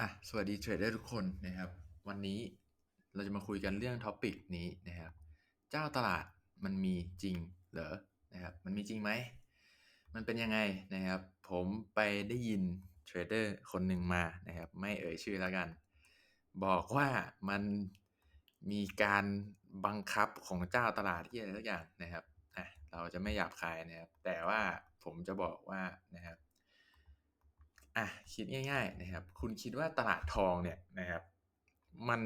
อะสวัสดีเทรดเดอร์ทุกคนนะครับ วันนี้เราจะมาคุยกันเรื่องท็อปิกนี้นะครับ เจ้าตลาดมันมีจริงเหรอนะครับ มันมีจริงไหม มันเป็นยังไงนะครับ ผมไปได้ยินเทรดเดอร์คนหนึ่งมานะครับ ไม่เอ่ยชื่อแล้วกัน บอกว่ามันมีการบังคับของเจ้าตลาดที่อะไรสักอย่างนะครับอะเราจะไม่หยาบคายนะครับ แต่ว่าผมจะบอกว่านะครับ อะคิดง่าย ๆนะครับ คุณคิดว่าตลาดทองเนี่ยนะครับ มัน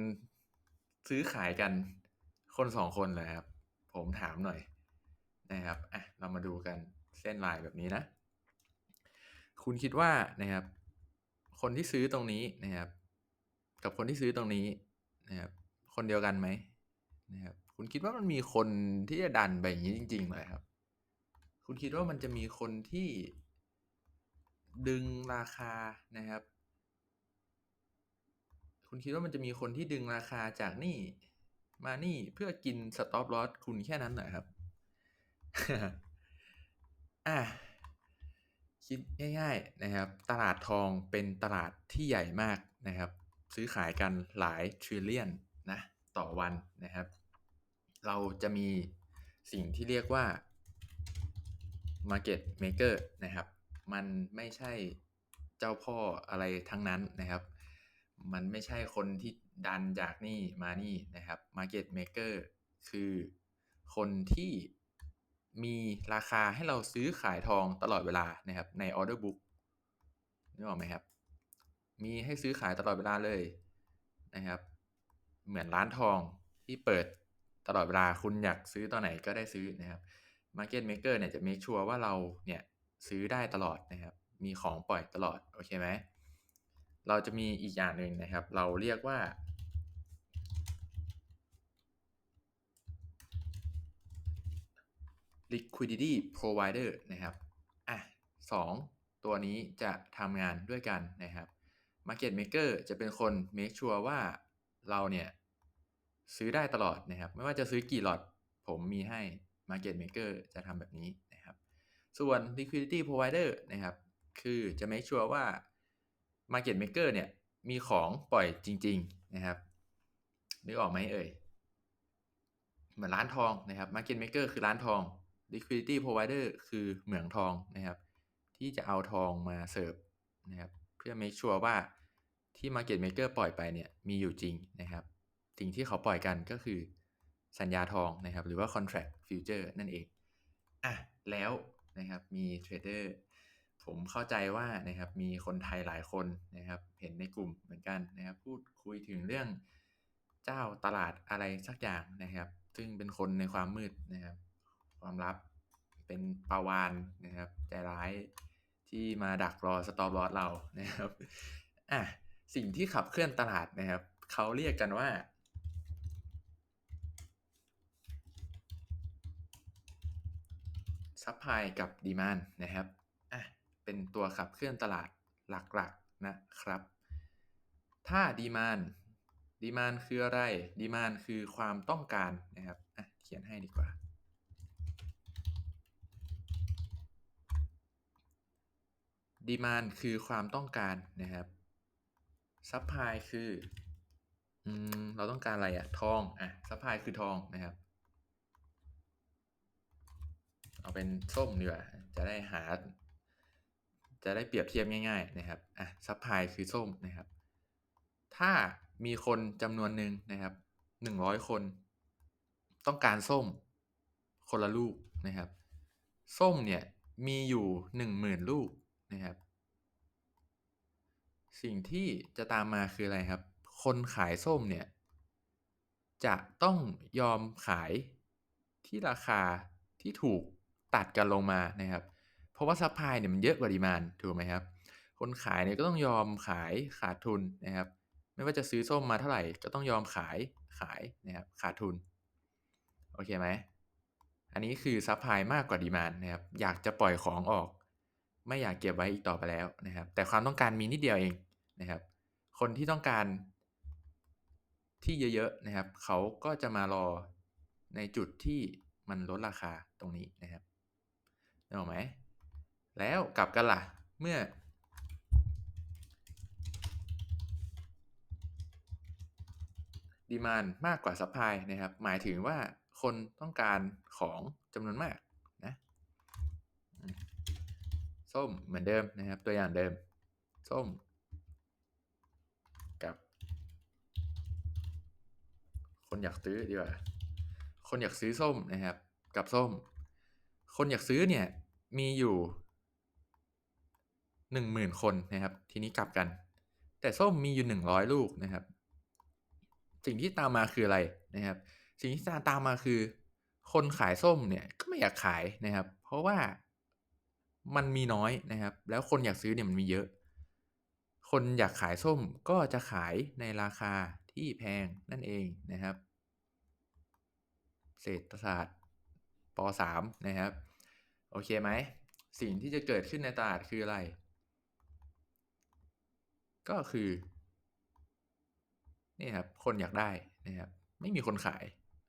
ซื้อขายกันคนสองคนเหรอครับ ผมถามหน่อยนะครับอะเรามาดูกันเส้นลายแบบนี้นะ คุณคิดว่านะครับ คนที่ซื้อตรงนี้นะครับ กับคนที่ซื้อตรงนี้นะครับ คนเดียวกันไหมนะครับ คุณคิดว่ามันมีคนที่จะดันไปอย่างนี้จริงๆเลยครับ คุณคิดว่ามันจะมีคนที่ ดึงราคานะครับ คุณคิดว่ามันจะมีคนที่ดึงราคาจากนี่ มานี่เพื่อกินสต็อปลอสคุณแค่นั้นเหรอครับ อะคิดง่าย ๆนะครับ ตลาดทองเป็นตลาดที่ใหญ่มากนะครับ ซื้อขายกันหลายทริลเลียนนะต่อวันนะครับ เราจะมีสิ่งที่เรียกว่า Market Maker นะครับ มันไม่ใช่เจ้าพ่ออะไรทั้งนั้นนะครับ มันไม่ใช่คนที่ดันจากนี่มานี่นะครับ Market Maker คือคนที่มีราคาให้เราซื้อขายทองตลอดเวลานะครับ ใน Order Book นึกออกไหมครับ มีให้ซื้อขายตลอดเวลาเลยนะครับ เหมือนร้านทองที่เปิดตลอดเวลาคุณอยากซื้อตอนไหนก็ได้ซื้อนะครับ Market Maker เนี่ยจะ make sure ว่าเราเนี่ย ซื้อได้ตลอดนะครับ มีของปล่อยตลอด โอเคไหม เราจะมีอีกอย่างหนึ่งนะครับ เราเรียกว่า liquidity provider นะครับ อะสองตัวนี้จะทำงานด้วยกันนะครับ market maker จะเป็นคน make sure ว่าเราเนี่ย ซื้อได้ตลอดนะครับ ไม่ว่าจะซื้อกี่หลอด ผมมีให้ market maker จะทำแบบนี้ ส่วน liquidity provider นะครับ คือจะ make sure ว่า market maker เนี่ย มีของปล่อยจริง ๆ นะครับ นึกออกไหมเอ่ย เหมือนร้านทองนะครับ market maker คือร้านทอง liquidity provider คือเหมืองทองนะครับ ที่จะเอาทองมาเสิร์ฟนะครับ เพื่อ make sure ว่าที่ market maker ปล่อยไปเนี่ย มีอยู่จริงนะครับ สิ่งที่เขาปล่อยกันก็คือสัญญาทองนะครับ หรือว่า contract future นั่นเอง อะ แล้ว นะครับ มีเทรดเดอร์ผมเข้าใจว่านะครับมีคนไทยหลายคนนะครับ เห็นในกลุ่มเหมือนกันนะครับ พูดคุยถึงเรื่องเจ้าตลาดอะไรสักอย่างนะครับ ซึ่งเป็นคนในความมืดนะครับ ความลับเป็นปาวานนะครับ ใจร้ายที่มาดักรอสตอปลอสเรานะครับอะสิ่งที่ขับเคลื่อนตลาดนะครับเขาเรียกกันว่า ซัพพลายกับดีมานนะครับอะเป็นตัวขับเคลื่อนตลาดหลักๆนะครับ ถ้าดีมานดีมานคืออะไรดีมานคือความต้องการนะครับอะเขียนให้ดีกว่าดีมานคือความต้องการนะครับซัพพลายคือ อืม เราต้องการอะไรอะทองอะซัพพลายคือทองนะครับ เอาเป็นส้มดีกว่า จะได้หา จะได้เปรียบเทียบง่าย ๆ นะครับ อะซัพพลายคือส้มนะครับ ถ้ามีคนจำนวนหนึ่งนะครับหนึ่งร้อยคน ต้องการส้ม คนละลูกนะครับ ส้มเนี่ยมีอยู่หนึ่งหมื่นลูกนะครับ สิ่งที่จะตามมาคืออะไรครับ คนขายส้มเนี่ย จะต้องยอมขายที่ราคาที่ถูก ตัดกันลงมานะครับ เพราะว่าซัพพลายเนี่ยมันเยอะกว่าดีมานถูกไหมครับ คนขายเนี่ยก็ต้องยอมขายขาดทุนนะครับ ไม่ว่าจะซื้อส้มมาเท่าไหร่ก็ต้องยอมขายขายนะครับขาดทุน โอเคไหม อันนี้คือซัพพลายมากกว่าดีมานนะครับ อยากจะปล่อยของออก ไม่อยากเก็บไว้อีกต่อไปแล้วนะครับ แต่ความต้องการมีนิดเดียวเองนะครับ คนที่ต้องการที่เยอะๆนะครับ เขาก็จะมารอในจุดที่มันลดราคาตรงนี้นะครับ ได้ไหม แล้วกลับกันล่ะ เมื่อ ดีมานมากกว่าซัพพลายนะครับ หมายถึงว่าคนต้องการของจำนวนมากนะส้มเหมือนเดิมนะครับ ตัวอย่างเดิม ส้ม กับ คนอยากซื้อดีกว่า คนอยากซื้อส้มนะครับ กับส้ม คนอยากซื้อเนี่ย มีอยู่หนึ่งหมื่นคนนะครับ ทีนี้กลับกัน แต่ส้มมีอยู่หนึ่งร้อยลูกนะครับ สิ่งที่ตามมาคืออะไรนะครับ สิ่งที่ตามมาคือ คนขายส้มเนี่ยก็ไม่อยากขายนะครับ เพราะว่ามันมีน้อยนะครับ แล้วคนอยากซื้อเนี่ยมันมีเยอะ คนอยากขายส้มก็จะขายในราคาที่แพงนั่นเองนะครับ เศรษฐศาสตร์ป .3 นะครับ โอเคไหม สิ่งที่จะเกิดขึ้นในตลาดคืออะไร ก็คือ นี่ครับ คนอยากได้นะครับ ไม่มีคนขาย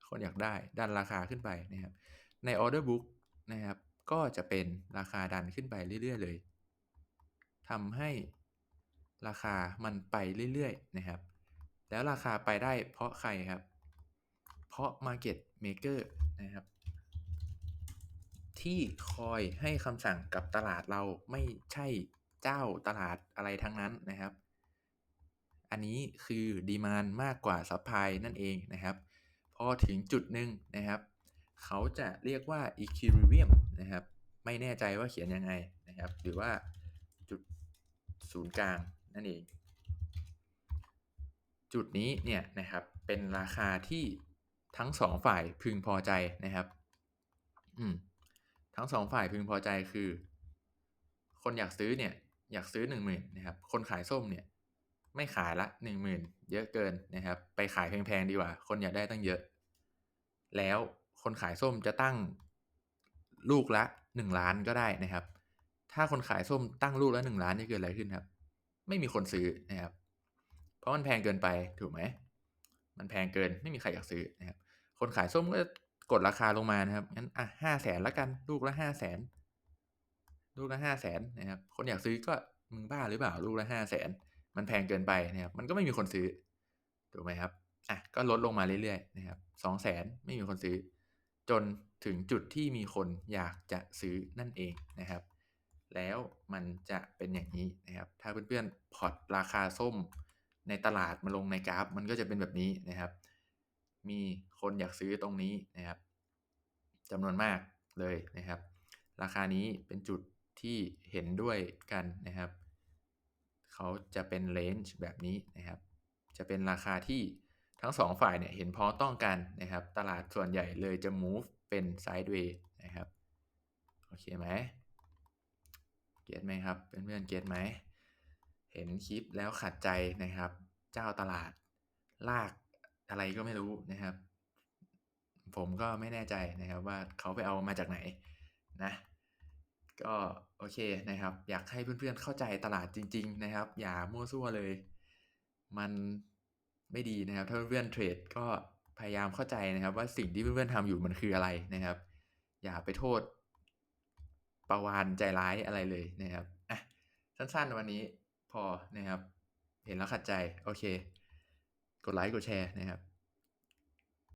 คนอยากได้ ดันราคาขึ้นไปนะครับ ในออเดอร์บุ๊กนะครับ ก็จะเป็นราคาดันขึ้นไปเรื่อยๆ เลยทำให้ราคามันไปเรื่อยๆ นะครับ แล้วราคาไปได้เพราะใครครับ เพราะ Market Maker นะครับ ที่คอยให้คำสั่งกับตลาดเราไม่ใช่เจ้าตลาดอะไรทั้งนั้นนะครับ อันนี้คือดีมานมากกว่าซัพพลายนั่นเองนะครับ พอถึงจุดหนึ่งนะครับ เขาจะเรียกว่า equilibrium นะครับ ไม่แน่ใจว่าเขียนยังไงนะครับ หรือว่าจุดศูนย์กลางนั่นเอง จุดนี้เนี่ยนะครับเป็นราคาที่ทั้งสองฝ่ายพึงพอใจนะครับ อืม ทั้งสองฝ่ายพึงพอใจคือ คนอยากซื้อเนี่ยอยากซื้อหนึ่งหมื่นนะครับ คนขายส้มเนี่ยไม่ขายละหนึ่งหมื่นเยอะเกินนะครับ ไปขายแพงๆดีกว่า คนอยากได้ตั้งเยอะ แล้วคนขายส้มจะตั้งลูกละหนึ่งล้านก็ได้นะครับ ถ้าคนขายส้มตั้งลูกละหนึ่งล้านจะเกิดอะไรขึ้นครับ ไม่มีคนซื้อนะครับ เพราะมันแพงเกินไปถูกไหมมันแพงเกินไม่มีใครอยากซื้อนะครับ คนขายส้มก็ กดราคาลงมานะครับงั้นอะห้าแสนละกัน ลูกละห้าแสนลูกละห้าแสนนะครับ คนอยากซื้อก็มึงบ้าหรือเปล่าลูกละห้าแสนมันแพงเกินไปนะครับ มันก็ไม่มีคนซื้อถูกไหมครับอะก็ลดลงมาเรื่อยๆนะครับสองแสนไม่มีคนซื้อ จนถึงจุดที่มีคนอยากจะซื้อนั่นเองนะครับ แล้วมันจะเป็นอย่างนี้นะครับ ถ้าเพื่อนๆพอร์ตราคาส้มในตลาดมาลงในกราฟ มันก็จะเป็นแบบนี้นะครับ มีคนอยากซื้อตรงนี้นะครับจำนวนมากเลยนะครับ ราคานี้เป็นจุดที่เห็นด้วยกันนะครับ เขาจะเป็นเลนจ์แบบนี้นะครับ จะเป็นราคาที่ทั้งสองฝ่ายเนี่ยเห็นพ้องต้องกันนะครับ ตลาดส่วนใหญ่เลยจะ move เป็น side way นะครับ โอเคไหมเก็ตไหมครับเพื่อนๆเก็ตไหม เห็นคลิปแล้วขัดใจนะครับ เจ้าตลาดลาก อะไรก็ไม่รู้นะครับ ผมก็ไม่แน่ใจนะครับว่าเขาไปเอามาจากไหนนะ ก็โอเคนะครับ อยากให้เพื่อนๆเข้าใจตลาดจริง ๆ นะครับ อย่ามั่วซั่วเลย มันไม่ดีนะครับ ถ้าเพื่อนๆเทรดก็พยายามเข้าใจนะครับ ว่าสิ่งที่เพื่อนๆทำอยู่มันคืออะไรนะครับ อย่าไปโทษประวานใจร้ายอะไรเลยนะครับอะสั้นๆวันนี้พอนะครับ เห็นแล้วขัดใจ โอเค กดไลค์กดแชร์นะครับ